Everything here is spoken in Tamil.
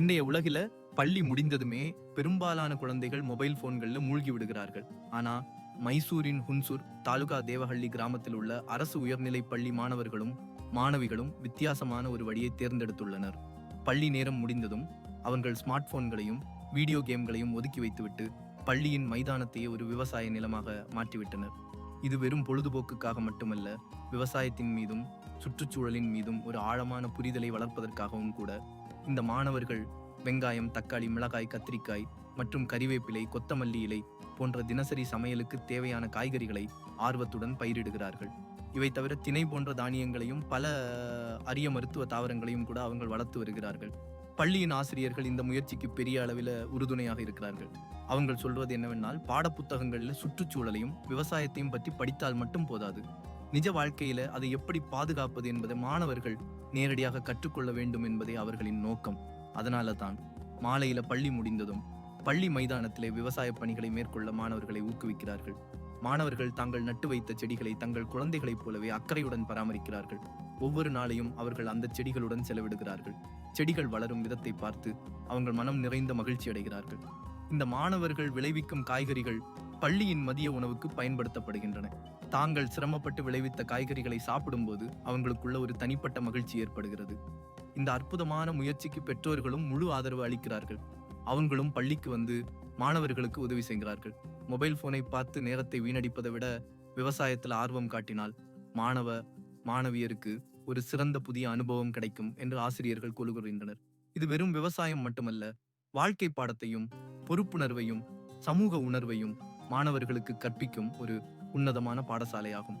இன்றைய உலகில பள்ளி முடிந்ததுமே பெரும்பாலான குழந்தைகள் மொபைல் போன்களில் மூழ்கி விடுகிறார்கள். ஆனா மைசூரின் ஹுன்சூர் தாலுகா தேவஹள்ளி கிராமத்தில் உள்ள அரசு உயர்நிலைப் பள்ளி மாணவர்களும் மாணவிகளும் வித்தியாசமான ஒரு வழியை தேர்ந்தெடுத்துள்ளனர். பள்ளி நேரம் முடிந்ததும் அவர்கள் ஸ்மார்ட் போன்களையும் வீடியோ கேம்களையும் ஒதுக்கி வைத்துவிட்டு பள்ளியின் மைதானத்தையே ஒரு விவசாய நிலமாக மாற்றிவிட்டனர். இது வெறும் பொழுதுபோக்குக்காக மட்டுமல்ல விவசாயத்தின் மீதும் சுற்றுச்சூழலின் மீதும் ஒரு ஆழமான புரிதலை வளர்ப்பதற்காகவும் கூட இந்த மாணவர்கள் வெங்காயம் தக்காளி மிளகாய் கத்திரிக்காய் மற்றும் கறிவேப்பிலை கொத்தமல்லி இலை போன்ற தினசரி சமையலுக்கு தேவையான காய்கறிகளை ஆர்வத்துடன் பயிரிடுகிறார்கள். இவை தவிர திணை போன்ற தானியங்களையும் பல அரிய மருத்துவ தாவரங்களையும் கூட அவங்கள் வளர்த்து வருகிறார்கள். பள்ளியின் ஆசிரியர்கள் இந்த முயற்சிக்கு பெரிய அளவில் உறுதுணையாக இருக்கிறார்கள். அவங்கள் சொல்வது என்னவென்றால் பாடப்புத்தகங்களில் சுற்றுச்சூழலையும் விவசாயத்தையும் பற்றி படித்தால் மட்டும் போதாது. நிஜ வாழ்க்கையில அதை எப்படி பாதுகாப்பது என்பதை மாணவர்கள் நேரடியாக கற்றுக்கொள்ள வேண்டும் என்பதே அவர்களின் நோக்கம். அதனால தான் மாலையில பள்ளி முடிந்ததும் பள்ளி மைதானத்திலே விவசாய பணிகளை மேற்கொள்ள மாணவர்களை ஊக்குவிக்கிறார்கள். மாணவர்கள் தாங்கள் நட்டு வைத்த செடிகளை தங்கள் குழந்தைகளைப் போலவே அக்கறையுடன் பராமரிக்கிறார்கள். ஒவ்வொரு நாளையும் அவர்கள் அந்த செடிகளுடன் செலவிடுகிறார்கள். செடிகள் வளரும் விதத்தை பார்த்து அவங்கள் மனம் நிறைந்த மகிழ்ச்சி அடைகிறார்கள். இந்த மாணவர்கள் விளைவிக்கும் காய்கறிகள் பள்ளியின் மதிய உணவுக்கு பயன்படுத்தப்படுகின்றன. தாங்கள் சிரமப்பட்டு விளைவித்த காய்கறிகளை சாப்பிடும்போது அவங்களுக்குள்ள ஒரு தனிப்பட்ட மகிழ்ச்சி ஏற்படுகிறது. இந்த அற்புதமான முயற்சிக்கு பெற்றோர்களும் முழு ஆதரவு அளிக்கிறார்கள். அவங்களும் பள்ளிக்கு வந்து மாணவர்களுக்கு உதவி செய்கிறார்கள். மொபைல் போனை பார்த்து நேரத்தை வீணடிப்பதை விட விவசாயத்தில் ஆர்வம் காட்டினால் மாணவ மாணவியருக்கு ஒரு சிறந்த புதிய அனுபவம் கிடைக்கும் என்று ஆசிரியர்கள் கூறுகின்றனர். இது வெறும் விவசாயம் மட்டுமல்ல வாழ்க்கை பாடத்தையும் பொறுப்புணர்வையும் சமூக உணர்வையும் மாணவர்களுக்கு கற்பிக்கும் ஒரு உன்னதமான பாடசாலையாகும்.